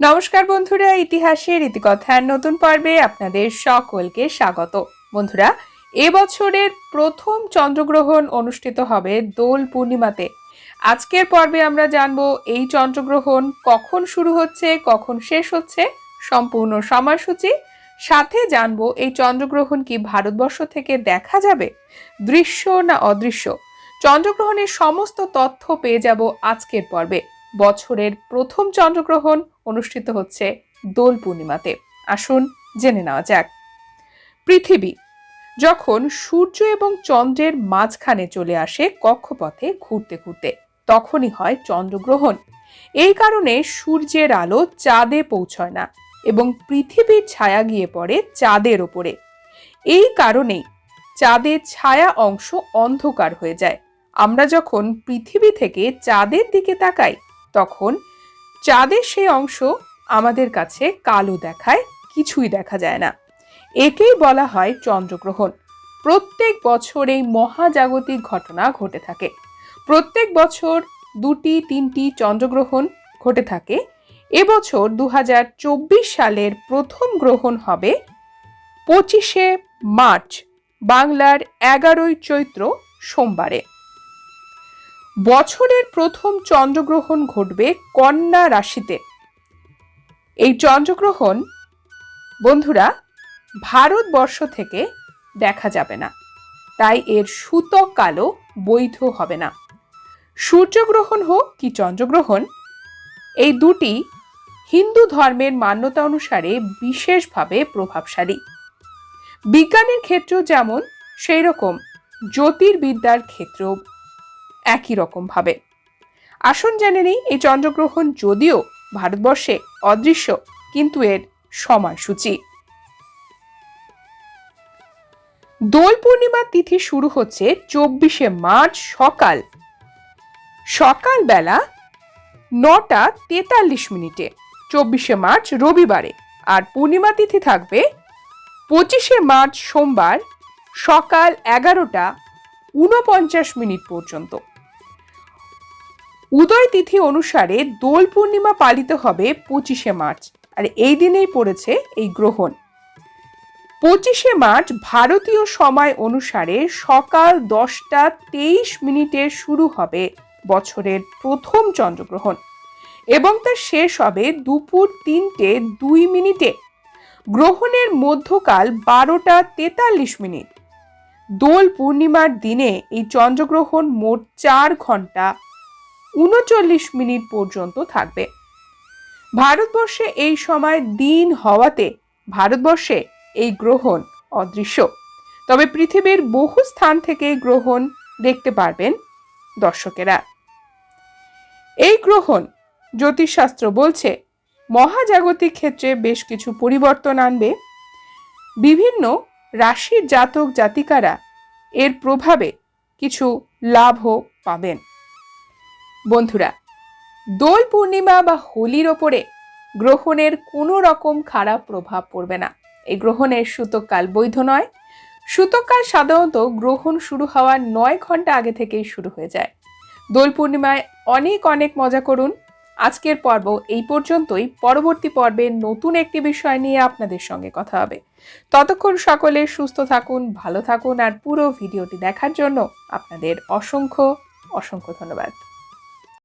নমস্কার বন্ধুরা, ইতিহাসের ইতিকথার নতুন পর্বে আপনাদের সকলকে স্বাগত। বন্ধুরা এবছরের প্রথম চন্দ্রগ্রহণ অনুষ্ঠিত হবে দোল পূর্ণিমাতে। আজকের পর্বে আমরা জানব, এই চন্দ্রগ্রহণ কখন শুরু হচ্ছে, কখন শেষ হচ্ছে, সম্পূর্ণ সময়সূচি। সাথে জানব, এই চন্দ্রগ্রহণ কি ভারতবর্ষ থেকে দেখা যাবে, দৃশ্য না অদৃশ্য? চন্দ্রগ্রহণের সমস্ত তথ্য পেয়ে যাব আজকের পর্বে। বছরের প্রথম চন্দ্রগ্রহণ অনুষ্ঠিত হচ্ছে দোল পূর্ণিমাতে। আসুন জেনে নেওয়া যাক। পৃথিবী, যখন সূর্য এবং চন্দ্রের মাঝখানে চলে আসে কক্ষপথে ঘুরতে ঘুরতে, তখনই হয় চন্দ্রগ্রহণ। এই কারণে সূর্যের আলো চাঁদে পৌঁছয় না এবং পৃথিবীর ছায়া গিয়ে পড়ে চাঁদের ওপরে। এই কারণেই চাঁদের ছায়া অংশ অন্ধকার হয়ে যায়। আমরা যখন পৃথিবী থেকে চাঁদের দিকে তাকাই, তখন চাঁদের সেই অংশ আমাদের কাছে কালো দেখায়, কিছুই দেখা যায় না। একেই বলা হয় চন্দ্রগ্রহণ। প্রত্যেক বছর এই মহাজাগতিক ঘটনা ঘটে থাকে। প্রত্যেক বছর দুটি, তিনটি চন্দ্রগ্রহণ ঘটে থাকে। এবছর দু হাজার চব্বিশ সালের প্রথম গ্রহণ হবে পঁচিশে মার্চ, বাংলার এগারোই চৈত্র সোমবারে। বছরের প্রথম চন্দ্রগ্রহণ ঘটবে কন্যা রাশিতে। এই চন্দ্রগ্রহণ, বন্ধুরা, ভারতবর্ষ থেকে দেখা যাবে না। তাই এর সূতক কালো বৈধ হবে না। সূর্যগ্রহণ হোক কি চন্দ্রগ্রহণ, এই দুটি হিন্দু ধর্মের মান্যতা অনুসারে বিশেষভাবে প্রভাবশালী। বিজ্ঞানের ক্ষেত্রেও যেমন সেই রকম জ্যোতির্বিদ্যার ক্ষেত্রেও একই রকমভাবে আসুন জেনে নিই এই চন্দ্রগ্রহণ যদিও ভারতবর্ষে অদৃশ্য, কিন্তু এর সময়সূচি। দোল পূর্ণিমার তিথি শুরু হচ্ছে চব্বিশে মার্চ সকাল। সকালবেলা নটা তেতাল্লিশ মিনিটে, চব্বিশে মার্চ রবিবারে। আর পূর্ণিমা তিথি থাকবে পঁচিশে মার্চ সোমবার সকাল এগারোটা ঊনপঞ্চাশ মিনিট পর্যন্ত। উদয় তিথি অনুসারে দোল পূর্ণিমা পালিত হবে পঁচিশে মার্চ। আর এই দিনেই পড়েছে এই গ্রহণ। পঁচিশে মার্চ ভারতীয় সময় অনুসারে সকাল দশটা তেইশ মিনিটে শুরু হবে বছরের প্রথম চন্দ্রগ্রহণ এবং তা শেষ হবে দুপুর তিনটে দুই মিনিটে। গ্রহণের মধ্যকাল বারোটা তেতাল্লিশ মিনিট। দোল পূর্ণিমার দিনে এই চন্দ্রগ্রহণ মোট চার ঘণ্টা উনচল্লিশ মিনিট পর্যন্ত থাকবে। ভারতবর্ষে এই সময় দিন হওয়াতে ভারতবর্ষে এই গ্রহণ অদৃশ্য। তবে পৃথিবীর বহু স্থান থেকে গ্রহণ দেখতে পারবেন দর্শকেরা। এই গ্রহণ জ্যোতিষশাস্ত্র বলছে, মহাজাগতিক ক্ষেত্রে বেশ কিছু পরিবর্তন আনবে। বিভিন্ন রাশির জাতক জাতিকারা এর প্রভাবে কিছু লাভও পাবেন। বন্ধুরা, দোল পূর্ণিমা বা হোলির ওপরে গ্রহণের কোনো রকম খারাপ প্রভাব পড়বে না। এই গ্রহণের সূতককাল বৈধ নয়। সূতককাল সাধারণত গ্রহণ শুরু হওয়ার নয় ঘণ্টা আগে থেকেই শুরু হয়ে যায়। দোল পূর্ণিমায় অনেক অনেক মজা করুন। আজকের পর্ব এই পর্যন্তই। পরবর্তী পর্বে নতুন একটি বিষয় নিয়ে আপনাদের সঙ্গে কথা হবে। ততক্ষণ সকলে সুস্থ থাকুন, ভালো থাকুন আর পুরো ভিডিওটি দেখার জন্য আপনাদের অসংখ্য অসংখ্য ধন্যবাদ।